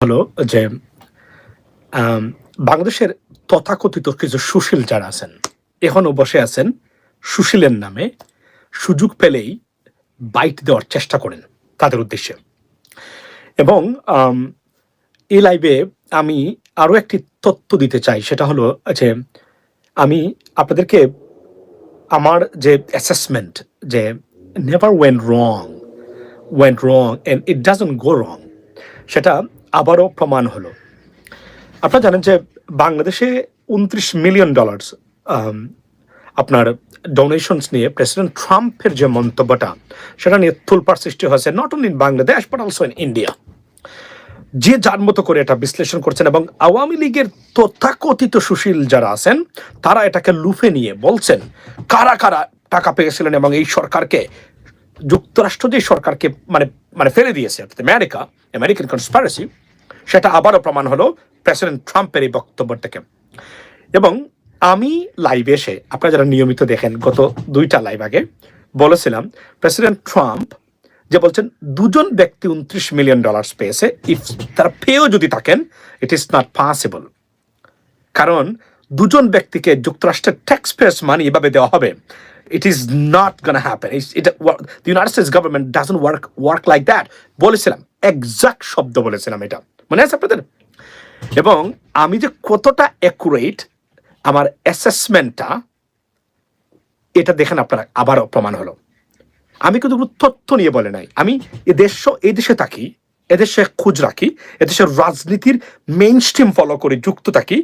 হলো যে বাংলাদেশের তথাকথিত কিছু সুশীল যারা আছেন এখনও বসে আছেন সুশীলের নামে সুযোগ পেলেই বাইট দেওয়ার চেষ্টা করেন তাদের উদ্দেশ্যে। এবং এই লাইভে আমি আরও একটি তথ্য দিতে চাই, সেটা হলো যে, আমি আপনাদেরকে আমার যে অ্যাসেসমেন্ট যে never went wrong went wrong and it doesn't go wrong সেটা আবারও প্রমাণ হলো। আপনারা জানেন যে বাংলাদেশে উনত্রিশ মিলিয়ন ডলার্স আপনার ডোনেশনস নিয়ে প্রেসিডেন্ট ট্রাম্পের যে মন্তব্যটা, সেটা নিয়ে তুলপার সৃষ্টি হয়েছে not only in Bangladesh but also in India যে যার মতো করে এটা বিশ্লেষণ করছেন এবং আওয়ামী লীগের তথাকথিত সুশীল যারা আছেন, তারা এটাকে লুফে নিয়ে বলছেন, কারা কারা টাকা পেয়েছিলেন এবং এই সরকারকে যুক্তরাষ্ট্র যে সরকারকে মানে মানে ফেলে দিয়েছে, অর্থাৎ আমেরিকা আমেরিকান কনস্পারেসি সেটা আবারও প্রমাণ হলো প্রেসিডেন্ট ট্রাম্পের এই বক্তব্য থেকে এবং আমি লাইভে এসে, আপনারা যারা নিয়মিত দেখেন, গত দুইটা লাইভ আগে, বলেছিলাম প্রেসিডেন্ট ট্রাম্প যে বলছেন, দুজন ব্যক্তি উনত্রিশ মিলিয়ন ডলার্স পেয়েছে ইফ তারা পেয়েও যদি থাকেন ইট ইজ নট পসিবল কারণ দুজন ব্যক্তিকে যুক্তরাষ্ট্রের ট্যাক্স পেয়ার্স মানি এভাবে দেওয়া হবে it is not gonna happen এটা the United States government doesn't work work like that বলেছিলাম এক্সাক্ট শব্দ বলেছিলাম এটা। মনে আছে আপনাদের? এবং আমি যে কতটা অ্যাকুরেট আমার অ্যাসেসমেন্টটা এটা দেখেন আপনারা, আবারও প্রমাণ হলো। আমি কিন্তু কোনো তথ্য নিয়ে বলে নাই। আমি এ দেশ, এই দেশে থাকি এদেশে খোঁজ রাখি এদেশের রাজনীতির মেইন স্ট্রিম ফলো করে, যুক্ত থাকি,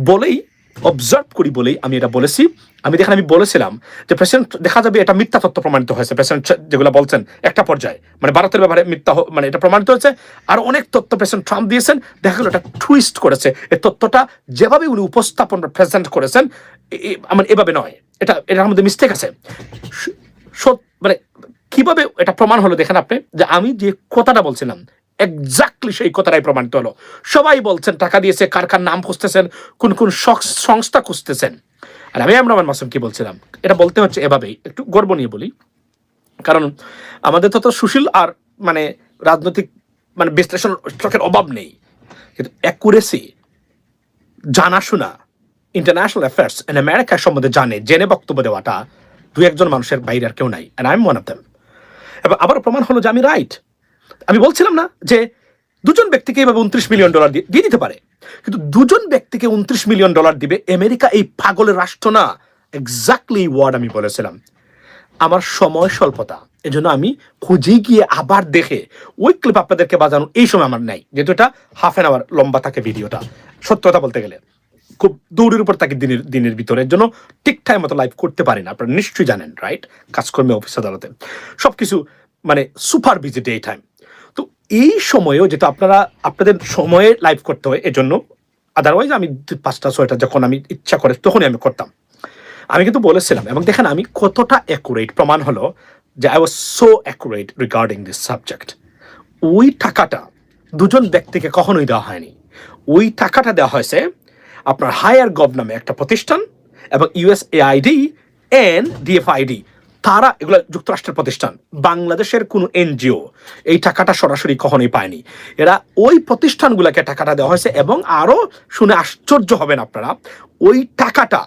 বলেই অবজার্ভ করি বলেই আমি এটা বলেছি। আমি দেখেন আমি বলেছিলাম যে প্রেসিডেন্ট দেখা যাবে এটা মিথ্যা তথ্য প্রমাণিত হয়েছে। প্রেসিডেন্ট যেগুলো বলছেন, একটা পর্যায়ে। মানে ভারতের ব্যাপারে মিথ্যা মানে এটা প্রমাণিত হয়েছে। আর অনেক তথ্য প্রেসিডেন্ট ট্রাম্প দিয়েছেন। দেখা গেল এটা টুইস্ট করেছে। এই তথ্যটা যেভাবে উনি উপস্থাপন প্রেজেন্ট করেছেন মানে এভাবে নয়। এটা, এটার মধ্যে মিস্টেক আছে। মানে কীভাবে এটা প্রমাণ হলো দেখেন আপনি? যে আমি যে কথাটা বলছিলাম এক্স্যাক্টলি সেই কথাটাই প্রমাণিত হলো। সবাই বলছেন, টাকা দিয়েছে, কার কার নাম খুঁজতেছেন, কোন কোন সংস্থা খুঁজতেছেন। আর আমি আমরামান মাসুম কি বলছিলাম? এটা বলতে হচ্ছে এভাবেই, একটু গর্ব নিয়ে বলি। কারণ আমাদের তো তো সুশীল আর মানে রাজনৈতিক মানে বিশ্লেষণ স্ট্রকের অভাব নেই। কিন্তু অ্যাকুরেসি জানাশোনা ইন্টারন্যাশনাল অ্যাফেয়ার্স এন্ড আমেরিকার সম্বন্ধে জানে, জেনে বক্তব্য দেওয়াটা দু একজন মানুষের বাইরে আর কেউ নাই and I am one of them এবার আবার প্রমাণ হলো যে আমি রাইট আমি বলছিলাম না যে দুজন ব্যক্তিকে এভাবে উনত্রিশ মিলিয়ন ডলার দিয়ে দিতে পারে। কিন্তু দুজন ব্যক্তিকে উনত্রিশ মিলিয়ন ডলার দিবে আমেরিকা এই পাগলের রাষ্ট্র না। এক্স্যাক্টলি ওয়ার্ড আমি বলেছিলাম। আমার সময় স্বল্পতা। এজন্য আমি খুঁজে গিয়ে আবার দেখে ওই ক্লিপ আপনাদেরকে বাজানো এই সময় আমার নাই। যেহেতু এটা হাফ অ্যান আওয়ার লম্বা থাকে ভিডিওটা। সত্য কথা বলতে গেলে। খুব দৌড়ের উপর থাকে দিনের দিনের ভিতরে। জন্য ঠিকঠাক মতো লাইভ করতে পারি না। আপনারা নিশ্চয়ই জানেন রাইট কাজকর্মে অফিস আদালতে। সব কিছু মানে সুপার বিজি ডে টাইম এই সময়েও যেটা আপনারা, আপনাদের সময়ে লাইভ করতে হয়, এজন্য আদারওয়াইজ আমি পাঁচটা, ছয়টা যখন আমি ইচ্ছা করে তখনই আমি করতাম। আমি কিন্তু বলেছিলাম, এবং দেখেন আমি কতটা অ্যাকুরেট প্রমাণ হলো যে I was so accurate regarding this subject ওই টাকাটা দুজন ব্যক্তিকে কখনোই দেওয়া হয়নি। ওই টাকাটা দেওয়া হয়েছে আপনার হায়ার গভ নামে একটা প্রতিষ্ঠান, এবং ইউএসএআইডি এন্ড ডিএফআইডি তারা এগুলো যুক্তরাষ্ট্রের প্রতিষ্ঠান, বাংলাদেশের কোনো এনজিও, এই টাকাটা সরাসরি কখনোই পায়নি। এরা ওই প্রতিষ্ঠানগুলোকে টাকাটা দেওয়া হয়েছে এবং আরও শুনে আশ্চর্য হবেন আপনারা, ওই টাকাটা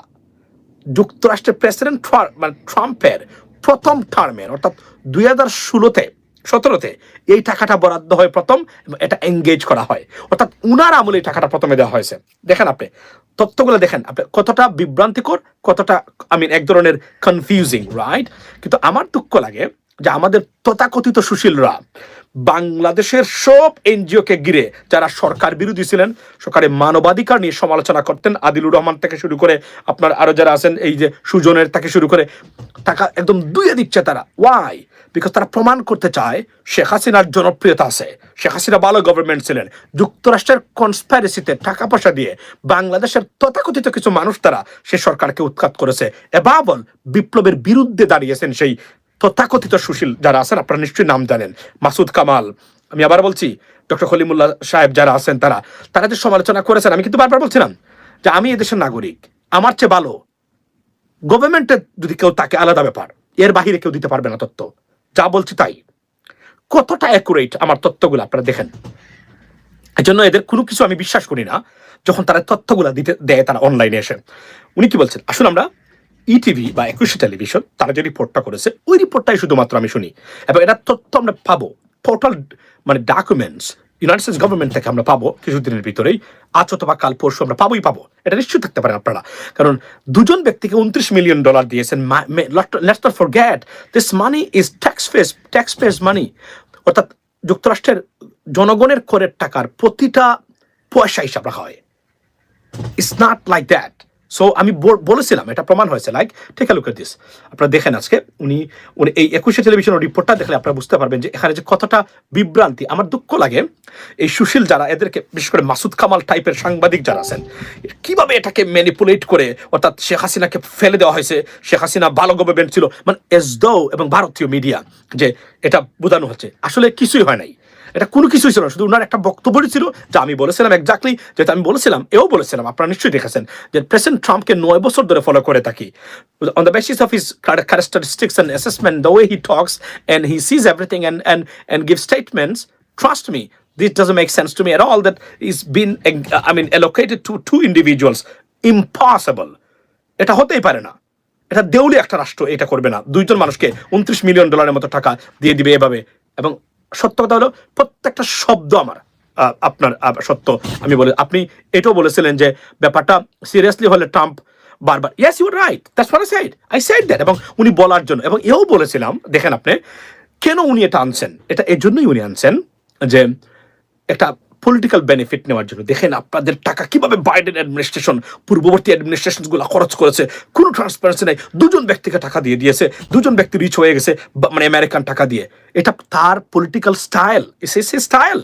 যুক্তরাষ্ট্রের প্রেসিডেন্ট মানে ট্রাম্পের প্রথম টার্মের অর্থাৎ দুই হাজার ষোলোতে, সতেরোতে এই টাকাটা বরাদ্দ হয় প্রথম এটা এঙ্গেজ করা হয়। অর্থাৎ উনার আমলে এই টাকাটা প্রথমে দেওয়া হয়েছে। দেখেন আপনি তথ্যগুলো দেখেন, আপনি কতটা বিভ্রান্তিকর, কতটা আই মিন এক ধরনের কনফিউজিং রাইট কিন্তু আমার দুঃখ লাগে যে আমাদের তথাকথিত সুশীলরা। বাংলাদেশের সব এনজিওকে ঘিরে যারা সরকার বিরোধী ছিলেন সরকারের মানবাধিকার নিয়ে সমালোচনা করতেন, আদিলুর রহমান থেকে শুরু করে আপনার আরও যারা আছেন, এই যে সুজনের থেকে শুরু করে টাকা একদম দুইয়ে দিচ্ছে তারা। ওয়াই বিকজ তারা প্রমাণ করতে চায়, শেখ হাসিনার জনপ্রিয়তা আছে। শেখ হাসিনা ভালো গভর্নমেন্ট ছিলেন। যুক্তরাষ্ট্রের কনস্পাইরেসিতে টাকা পয়সা দিয়ে বাংলাদেশের তথাকথিত কিছু মানুষ তারা সে সরকারকে উৎখাত করেছে। এবাবল বিপ্লবের বিরুদ্ধে দাঁড়িয়েছেন সেই তথাকথিত সুশীল যারা আছেন, আপনারা নিশ্চয়ই নাম জানেন। মাসুদ কামাল, আমি আবার বলছি, ডক্টর খলিমুল্লাহ সাহেব যারা আছেন, তারা তারা যে সমালোচনা করেছেন, আমি কিন্তু বারবার বলছিলাম যে আমি এদেশের নাগরিক, আমার চেয়ে ভালো। গভর্নমেন্টের যদি কেউ তাকে আলাদা ব্যাপার, এর বাহিরে কেউ দিতে পারবে না তথ্য যা বলছি তাই। কতটা অ্যাকুরেট আমার তথ্যগুলো আপনারা দেখেন। এই জন্য এদের কোনো কিছু আমি বিশ্বাস করি না। যখন তারা তথ্যগুলা দিতে দেয়, তারা অনলাইনে এসে উনি কি বলছেন? আসলে আমরা ইটিভি বা একুশে টেলিভিশন, তারা যে রিপোর্টটা করেছে, ওই রিপোর্টটাই শুধুমাত্র আমি শুনি। এবং এটা তথ্য আমরা পাবো। টোটাল মানে ডকুমেন্টস ইউনাইটেড স্টেটস গভর্নমেন্ট থেকে আমরা পাবো কিছুদিনের ভিতরেই। আজ অথবা কাল পরশু আমরা পাবোই, পাবো। এটা নিশ্চয়ই থাকতে পারেন আপনারা। কারণ দুজন ব্যক্তিকে উনত্রিশ মিলিয়ন ডলার দিয়েছেন let's not get this money is tax fees tax fees money অর্থাৎ যুক্তরাষ্ট্রের জনগণের করের টাকার প্রতিটা পয়সা হিসাব রাখা হয়। It's not like that so আমি বলেছিলাম, এটা প্রমাণ হয়েছে লাইক টেক লুক দিস আপনারা দেখেন আজকে, উনি উনি এই একুশে টেলিভিশনের রিপোর্টটা দেখলে আপনারা বুঝতে পারবেন যে এখানে যে কতটা বিভ্রান্তি, আমার দুঃখ লাগে, এই সুশীল যারা, এদেরকে বিশেষ করে মাসুদ কামাল টাইপের সাংবাদিক যারা আছেন, কীভাবে এটাকে ম্যানিপুলেট করে, অর্থাৎ শেখ হাসিনাকে ফেলে দেওয়া হয়েছে, শেখ হাসিনা ভালো গভর্নমেন্ট ছিল মানে এস দো এবং ভারতীয় মিডিয়া যে এটা বোঝানো হচ্ছে। আসলে কিছুই হয় নাই। এটা কোনো কিছুই ছিল না শুধু ওনার একটা বক্তব্যই ছিল যা আমি বলেছিলাম এক্স্যাক্টলি যেটা আমি বলেছিলাম এও বলেছিলাম আপনারা নিশ্চয়ই দেখেছেন যে প্রেসিডেন্ট ট্রাম্পকে নয় বছর ধরে ফলো করে থাকি। On the basis of his characteristics and assessment the way he talks and he sees everything and and and give statements trust me this doesn't make sense to me at all that is uh, i mean allocated to two individuals. Impossible. এটা হতেই পারে না। এটা দেউলি একটা রাষ্ট্র এটা করবে না। দুইজন মানুষকে উনত্রিশ মিলিয়ন ডলারের মতো টাকা দিয়ে দিবে এভাবে। এবং সত্য কথা হলো, প্রত্যেকটা শব্দ আমার আপনার সত্য। আমি বলে, আপনি এটাও বলেছিলেন যে ব্যাপারটা সিরিয়াসলি হলে ট্রাম্প বারবার yes you right that's for side I side that এবং উনি বলার জন্য, এবং এও বলেছিলাম, দেখেন আপনি, কেন উনি এটা আনছেন? এটা এর জন্যই উনি আনছেন যে একটা পলিটিক্যাল বেনিফিট নেওয়ার জন্য। দেখেন আপনাদের টাকা কীভাবে বাইডেন অ্যাডমিনিস্ট্রেশন পূর্ববর্তী অ্যাডমিনিস্ট্রেশনগুলো খরচ করেছে। কোনো ট্রান্সপারেন্সি নাই। দুজন ব্যক্তিকে টাকা দিয়ে দিয়েছে। দুজন ব্যক্তি রিচ হয়ে গেছে মানে আমেরিকান টাকা দিয়ে। এটা তার political style is is style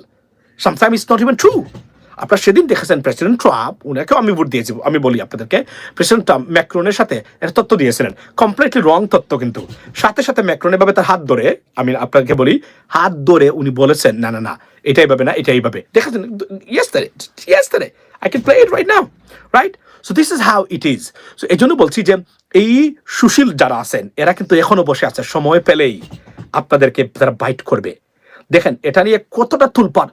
sometime is not even true আপনারা সেদিন দেখেছেন প্রেসিডেন্ট ট্রাম্প উনাকেও আমি ভোট দিয়েছি, আমি বলি আপনাদেরকে প্রেসিডেন্ট ট্রাম্প ম্যাক্রোনের সাথে একটা তথ্য দিয়েছিলেন। কমপ্লিটলি রং তথ্য কিন্তু। সাথে সাথে ম্যাক্রোন এভাবে তার হাত ধরে, আমি আপনাকে বলি, হাত ধরে উনি বলেছেন, না না না এটাই ভাবে না এটাই ভাবে দেখেছেন? ইয়েস তারে ইয়েস তারে I can play it right now right so this is how it is so এই জন্য বলছি যে, এই সুশীল যারা আছেন, এরা কিন্তু এখনও বসে আছে, সময় পেলেই আপনাদেরকে তারা বাইট করবে। দেখেন এটা নিয়ে কতটা তুলপার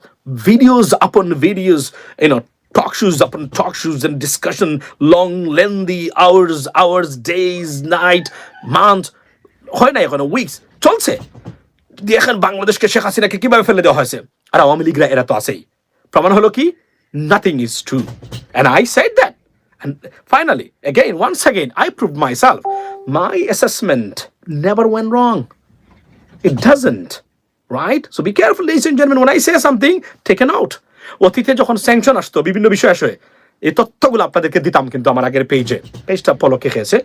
videos upon videos you know talk shows upon talk shows and discussion long lengthy hours hours days night month হয় না এখনও উইকস চলছে দিয়ে এখন বাংলাদেশকে শেখ হাসিনাকে কীভাবে ফেলে দেওয়া হয়েছে আর আওয়ামী লীগরা এরা তো আছেই প্রমাণ হলো কি nothing is true and I said that And finally, again, once again, I proved myself. My assessment never went wrong. It doesn't. Right? So be careful, ladies and gentlemen. When I say something, take a note. অতীতে যখন sanction আসতো বিভিন্ন বিষয় আসে এই তথ্যগুলো আপনাদেরকে দিতাম কিন্তু আমার আগের পেজে পেজটা পলকে খেয়েছে।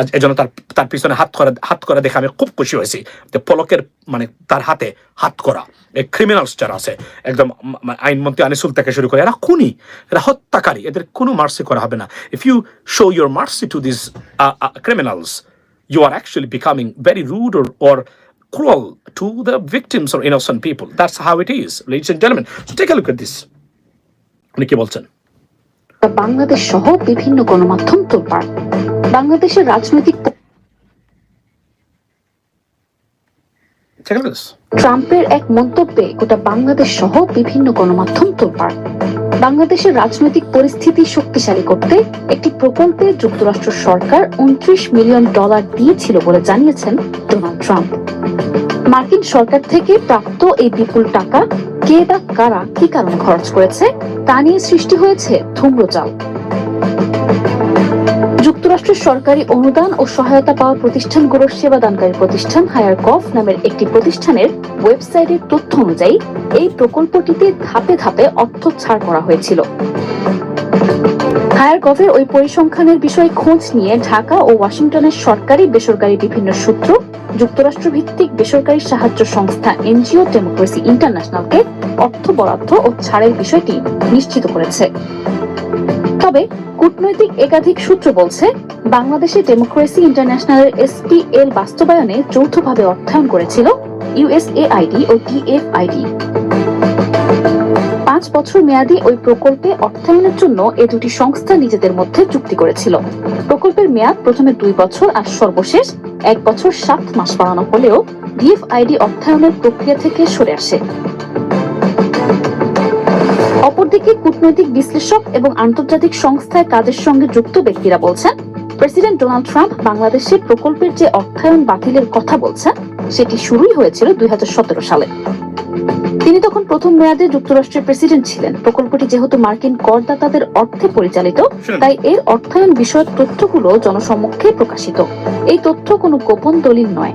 আজ এজন্য তার তার পিছনে হাত করা হাত করা দেখে আমি খুব খুশি হয়েছি যে পলকের মানে তার হাতে হাত করা। এই ক্রিমিনালস যারা আছে একদম আইনমন্ত্রী আনিসুল থেকে শুরু করে এরা খুনি এরা হত্যাকারী এদের কোনো মার্সি করা হবে না। If you show your mercy to this criminals you are actually becoming very rude or cruel to the victims or innocent people. That's how it is, ladies and gentlemen. So take a look at this. উনি কি বলছেন বাংলাদেশ সহ বিভিন্ন গণমাধ্যম তোলপাড় বাংলাদেশের রাজনৈতিক Take a look at this. ট্রাম্পের এক মন্তব্যে গোটা বাংলাদেশ সহ বিভিন্ন গণমাধ্যম তোলপাড় বাংলাদেশের রাজনৈতিক পরিস্থিতি শক্তিশালী করতে একটি প্রকল্পে যুক্তরাষ্ট্র সরকার উনত্রিশ মিলিয়ন ডলার দিয়েছিল বলে জানিয়েছেন ডোনাল্ড ট্রাম্প মার্কিন সরকার থেকে প্রাপ্ত এই বিপুল টাকা কে বা কারা কি কারণে খরচ করেছে তা নিয়ে সৃষ্টি হয়েছে ধূম্রজাল। যুক্তরাষ্ট্রের সরকারি অনুদান ও সহায়তা পাওয়া প্রতিষ্ঠানগুলোর সেবা দানকারী প্রতিষ্ঠান হায়ার কফ নামের একটি প্রতিষ্ঠানের ওয়েবসাইটের তথ্য অনুযায়ী, এই প্রকল্পটিতে ধাপে ধাপে অর্থ ছাড় করা হয়েছিল। হায়ার গভের ওই পরিসংখ্যানের বিষয়ে খোঁজ নিয়ে ঢাকা ও ওয়াশিংটনের সরকারি, বেসরকারি বিভিন্ন সূত্র যুক্তরাষ্ট্র ভিত্তিক বেসরকারি সাহায্য সংস্থা এনজিও ডেমোক্রেসি ইন্টারন্যাশনালকে অর্থ বরাদ্দ ও ছাড়ের বিষয়টি নিশ্চিত করেছে। তবে কূটনৈতিক একাধিক সূত্র বলছে, বাংলাদেশে ডেমোক্রেসি ইন্টারন্যাশনালের এসপিএল বাস্তবায়নে যৌথভাবে অর্থায়ন করেছিল ইউএসএআইডি ও টিএফআইডি পাঁচ বছর মেয়াদী ওই প্রকল্পে অর্থায়নের জন্য এ দুটি সংস্থা নিজেদের মধ্যে চুক্তি করেছিল। প্রকল্পের মেয়াদ প্রথমে দুই বছর আর সর্বশেষ এক বছর সাত মাস বাড়ানো হলেও ডিএফআইডি অর্থায়নের প্রক্রিয়া থেকে সরে আসে। অপরদিকে কূটনৈতিক বিশ্লেষক এবং আন্তর্জাতিক সংস্থায় কাজের সঙ্গে যুক্ত ব্যক্তিরা বলছেন, প্রেসিডেন্ট ডোনাল্ড ট্রাম্প বাংলাদেশে প্রকল্পের যে অর্থায়ন বাতিলের কথা বলছেন, সেটি শুরুই হয়েছিল দুই হাজার সতেরো সালে। তিনি তখন প্রথম মেয়াদে যুক্তরাষ্ট্রের প্রেসিডেন্ট ছিলেন। প্রকল্পটি যেহেতু মার্কিন করদাতাদের অর্থে পরিচালিত তাই এর অর্থায়ন বিষয়ক তথ্যগুলো জনসম্মুখে প্রকাশিত। এই তথ্য কোনো গোপন দলিল নয়।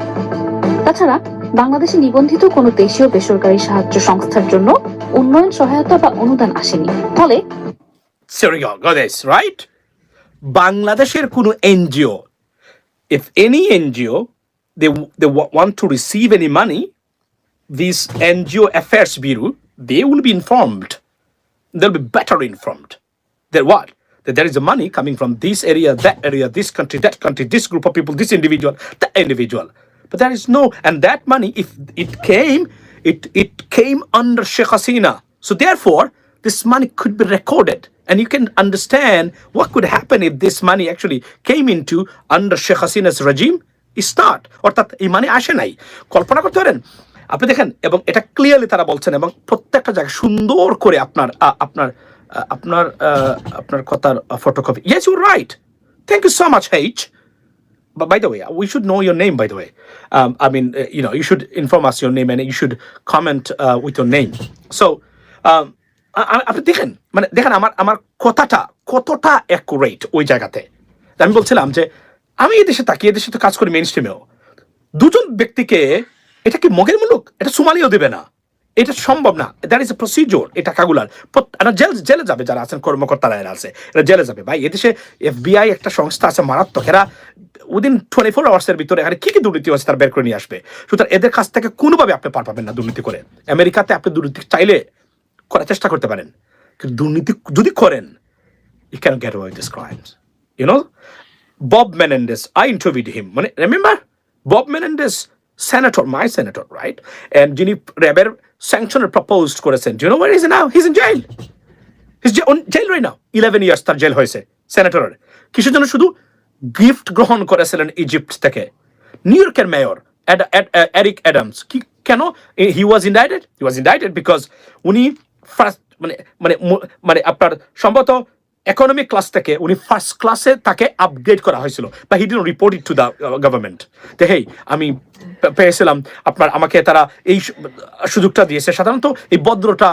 তাছাড়া বাংলাদেশে নিবন্ধিত কোনো দেশীয় বেসরকারি সাহায্য সংস্থার জন্য উন্নয়ন সহায়তা বা অনুদান আসেনি। ফলে right? বাংলাদেশের কোনো NGO any NGO they they wa- want to receive any money, this NGO Affairs Bureau they will be informed. They'll be better informed. That what? That there is a money coming from this area, that area, this country, that country, this group of people, this individual, that individual. But there is no, and that money, if it came, it it came under Sheikh Hasina. So therefore, this money could be recorded, and you can understand what could happen if this money actually came into under Sheikh Hasina's regime. It's not. অর্থাৎ এই মানে আসে নাই কল্পনা করতে পারেন আপনি দেখেন এবং এটা ক্লিয়ারলি তারা বলছেন এবং প্রত্যেকটা জায়গায় সুন্দর করে আপনার আপনার আপনার আপনার কথার photocopy yes you right thank you so much H But by the way, we should know your name. By the way, um, I mean, uh, you know, you should inform us your name and you should comment uh, with your name. So, um, আ- আ- আপনি দেখেন মানে দেখেন আমার আমার কথাটা কতটা অ্যাকুরেট ওই জায়গাতে। আমি বলছিলাম যে আমি এই দেশে তাকিয়ে দেশে তো কাজ করি মেন স্ট্রিমেও দুজন ব্যক্তিকে এটা কি মগের মুলুক? এটা সোমালিও দেবে না। এটা সম্ভব না। দ্যাট ইজ এ প্রসিডিওর এই টাকাগুলার জেল জেলে যাবে যারা আছেন কর্মকর্তারা এরা আছে। এরা জেলে যাবে। ভাই এদেশে এফবিআই একটা সংস্থা আছে মারাত্মক। এরা উইদিন টোয়েন্টি ফোর আওয়ার্সের ভিতরে এখানে কি কি দুর্নীতি হচ্ছে তার বের করে নিয়ে আসবে। সুতরাং এদের কাছ থেকে কোনোভাবে আপনি পার পাবেন না দুর্নীতি করে। আমেরিকাতে আপনি দুর্নীতি চাইলে করার চেষ্টা করতে পারেন। কিন্তু দুর্নীতি যদি করেন you can with these crimes. You know, Bob Menendez, I interviewed him. When, remember, Bob Menendez, senator, my senator, right? And যিনি র্যাবের স্যাংশনের প্রপোজড করেছেন he is now? He's in jail. He's ja- on jail right now. 11 years তার jail হয়েছে সেনেটরের কিসের জন্য শুধু গিফট গ্রহণ করেছিলেন ইজিপ্ট থেকে নিউ ইয়র্কের মেয়র এরিক অ্যাডামস কি কেন হি ওয়াজ ইন্ডাইটেড হি ওয়াজ ইন্ডাইটেড বিকজ উনি ফার্স্ট মানে মানে মানে আপনার সম্ভবত ইকোনমিক ক্লাস থেকে উনি ফার্স্ট ক্লাসে তাকে আপগ্রেড করা হয়েছিল বা he didn't report it to the government hey, আমি পেয়েছিলাম, আপনার, আমাকে তারা এই সুযোগটা দিয়েছে। সাধারণত এই ভদ্রটা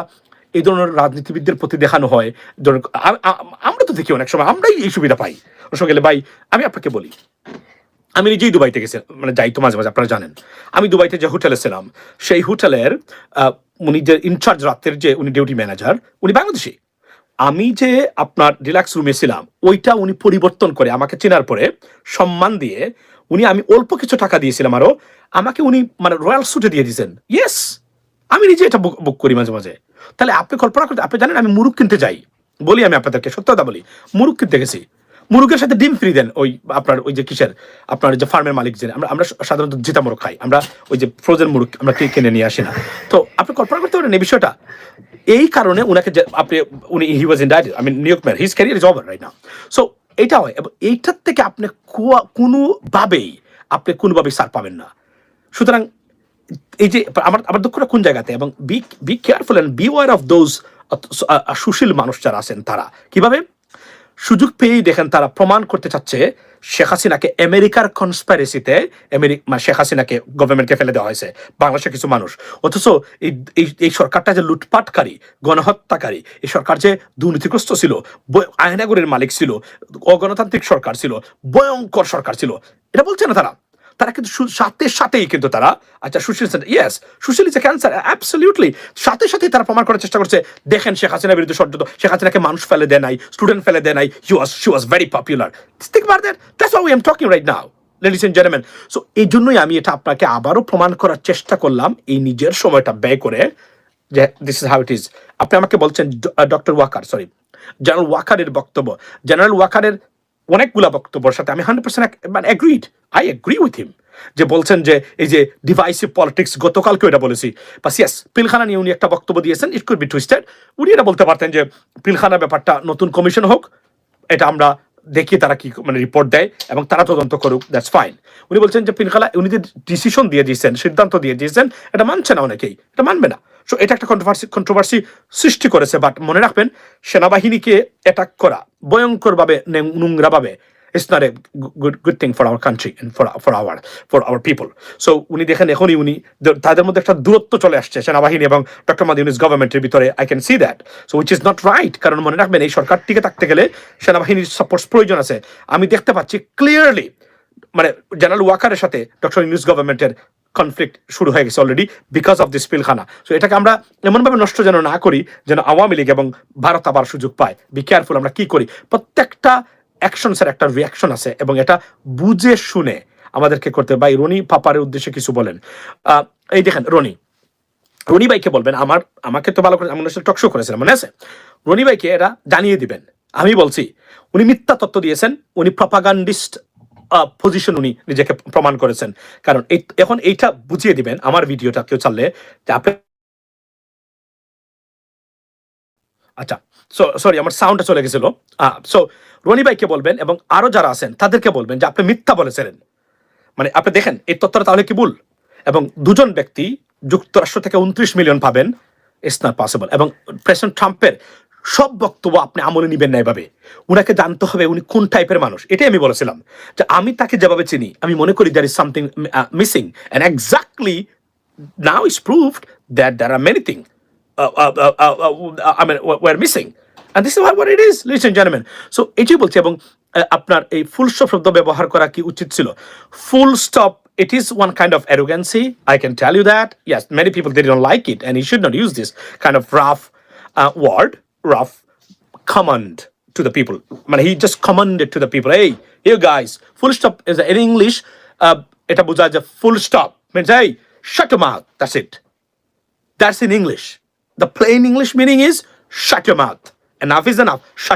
এই ধরনের রাজনীতিবিদদের প্রতি দেখানো হয়। আমরা তো দেখি অনেক সময়, আমরাই এই সুবিধা পাই। ওর গেলে, ভাই, আমি আপনাকে বলি, আমি নিজেই দুবাইতে গেছি মানে যাই তো মাঝে মাঝে, আপনারা জানেন। আমি দুবাইতে যে হোটেলে ছিলাম, সেই হোটেলের উনি যে ইনচার্জ রাত্রের যে উনি ডিউটি ম্যানেজার উনি বাংলাদেশি। আমি যে আপনার রিল্যাক্স রুমে ছিলাম, ওইটা উনি পরিবর্তন করে আমাকে চেনার পরে সম্মান দিয়ে উনি আমি অল্প কিছু টাকা দিয়েছিলাম আরও, আমাকে উনি মানে রয়্যাল সুটে দিয়ে দিয়েছেন। ইয়েস আমি নিজে এটা বুক করি মাঝে মাঝে। তাহলে আপনি কল্পনা করতে, আপনি জানেন আমি মুরুখ কিনতে যাই। বলি আমি আপনাদেরকে, সত্যতা বলি, মুরুখ কিনতে গেছি। মুরুখের সাথে ডিম ফ্রি দেন ওই আপনার, ওই যে কিসের, আপনার যে ফার্মের মালিক যে আমরা আমরা সাধারণত জিতা মুরুখ খাই। আমরা ওই যে ফ্রোজেন মুরুখ আমরা কিনে নিয়ে আসি না। তো আপনি কল্পনা করতে পারেন এই বিষয়টা। এই কারণে উনাকে আপনি, উনি he was in diet I mean new man his career is over right now so এইটা হয়। এবং এইটার থেকে আপনি কোনোভাবেই আপনি কোনোভাবেই সার পাবেন না। সুতরাং এই যে, আমার আমার দুঃখটা কোন জায়গাতে? এবং be be careful and beware of those সুশীল মানুষ যারা আছেন তারা। কীভাবে? সুযোগ পেয়েই দেখেন তারা প্রমাণ করতে চাচ্ছে শেখ হাসিনাকে আমেরিকার কনস্পারেসিতে আমেরিকা শেখ হাসিনাকে গভর্নমেন্টকে ফেলে দেওয়া হয়েছে, বাংলাদেশের কিছু মানুষ। অথচ এই, এই- সরকারটা যে লুটপাটকারী, গণহত্যাকারী, এই সরকার যে দুর্নীতিগ্রস্ত ছিল আয়নাগরের মালিক ছিল, অগণতান্ত্রিক সরকার ছিল, ভয়ঙ্কর সরকার ছিল, এটা বলছে না তারা? তারা কিন্তু সাথে সাথেই কিন্তু তারা আচ্ছা সুশীল সেন ইয়েস সুশীল ইজ এ ক্যান্সার অ্যাবসলিউটলি সাথে সাথেই তারা প্রমাণ করার চেষ্টা করছে, দেখেন শেখ হাসিনার বিরুদ্ধে ষড়যন্ত্র, শেখ হাসিনাকে মানুষ ফেলে দেয় নাই স্টুডেন্ট ফেলে দেয় নাই he was she was very popular think that, that's why we am talking right now ladies and gentleman so এই জন্যই আমি এটা আপনাকে আবারও প্রমাণ করার চেষ্টা করলাম, এই নিজের সময়টা ব্যয় করে, যে this is how it is আপনি আমাকে বলছেন ডক্টর ওয়াকার সরি জেনারেল ওয়াকারের বক্তব্য জেনারেল ওয়াকারের অনেকগুলা বক্তব্যের সাথে আমি হান্ড্রেড পার্সেন্ট মানে agreed I agree with him যে বলছেন যে এই যে ডিভাইসিভ পলিটিক্স গতকালকেও এটা বলেছি। বাস ইয়াস পিলখানা নিয়ে উনি একটা বক্তব্য দিয়েছেন ইট কুড বি টুইস্টেড উনি এটা বলতে পারতেন যে পিলখানা ব্যাপারটা নতুন কমিশন হোক, এটা আমরা দেখি তারা কি মানে রিপোর্ট দেয় এবং তারা তদন্ত করুক দ্যাটস ফাইন উনি বলছেন যে পিলখানা উনি যে ডিসিশন দিয়ে দিয়েছেন, সিদ্ধান্ত দিয়ে দিয়েছেন, এটা মানছে না অনেকেই, এটা মানবে না। সো এটা একটা কন্ট্রোভার্সি কন্ট্রোভার্সি সৃষ্টি করেছে বাট মনে রাখবেন, সেনাবাহিনীকে অ্যাটাক করা ভয়ঙ্করভাবে নোংরাভাবে it's not a good good thing for our country for for our for our people so উনি দেখেন, এখনই উনি তাদের মধ্যে একটা দূরত্ব চলে আসছে, সেনাবাহিনী এবং ডক্টর মাদিউনিস গভর্নমেন্টের ভিতরে I can see that so which is not right কারণ মনে রাখবেন, এই সরকার টিকে থাকতে গেলে সেনাবাহিনীর সাপোর্ট প্রয়োজন আছে। আমি দেখতে পাচ্ছি ক্লিয়ারলি মানে জেনারেল ওয়াকারের সাথে ডক্টর ইউনুস গভর্নমেন্টের কনফ্লিক্ট শুরু হয়ে গেছে already because of this Pilkhana. So এটাকে আমরা এমনভাবে নষ্ট যেন না করি, যেন আওয়ামী লীগ এবং ভারত আবার সুযোগ পায়। বি কেয়ারফুল আমরা কি করি? প্রত্যেকটা অ্যাকশনসের একটা রিয়াকশন আছে এবং এটা বুঝে শুনে আমাদেরকে করতে। ভাই, রনি পাপারের উদ্দেশ্যে কিছু বলেন। এই দেখেন, রনি। রনি ভাইকে বলবেন, আমার, আমাকে তো ভালো করে, আমার সাথে টকশো করেছিলাম মনে আছে? রনি ভাইকে এরা জানিয়ে দিবেন। আমি বলছি, উনি মিথ্যা তত্ত্ব দিয়েছেন, উনি প্রপাগান্ডিস্ট পজিশন উনি নিজেকে প্রমাণ করেছেন। কারণ এই এখন এইটা বুঝিয়ে দিবেন আমার ভিডিওটা কেউ চাললে যে আপনি আচ্ছা সরি আমার সাউন্ডটা চলে গেছিল। সো রনি ভাইকে বলবেন এবং আরও যারা আছেন, তাদেরকে বলবেন যে আপনি মিথ্যা বলেছিলেন। মানে আপনি দেখেন, এই তথ্যটা তাহলে কি ভুল? এবং দুজন ব্যক্তি যুক্তরাষ্ট্র থেকে উনত্রিশ মিলিয়ন পাবেন ইটস নট পসিবল এবং প্রেসিডেন্ট ট্রাম্পের সব বক্তব্য আপনি আমলে নিবেন না এভাবে। ওনাকে জানতে হবে উনি কোন টাইপের মানুষ। এটাই আমি বলেছিলাম যে আমি তাকে যেভাবে চিনি, আমি মনে করি there is something missing and exactly now is proof that there are many thing are missing and this is is জানেন সো এটাই বলছি এবং uh, আপনার এই ফুল স্টপ শব্দ ব্যবহার করা কি উচিত ছিল? Full stop it is one kind of arrogancy I can tell you that as many people they don't like it and you should not use this kind of rough word rough command to the people মানে he just commanded to the people hey you guys full stop is in english uh, এটা বোঝায় যে full stop means hey shut your mouth that's it that's in english the plain english meaning is shut your mouth enough is enough shut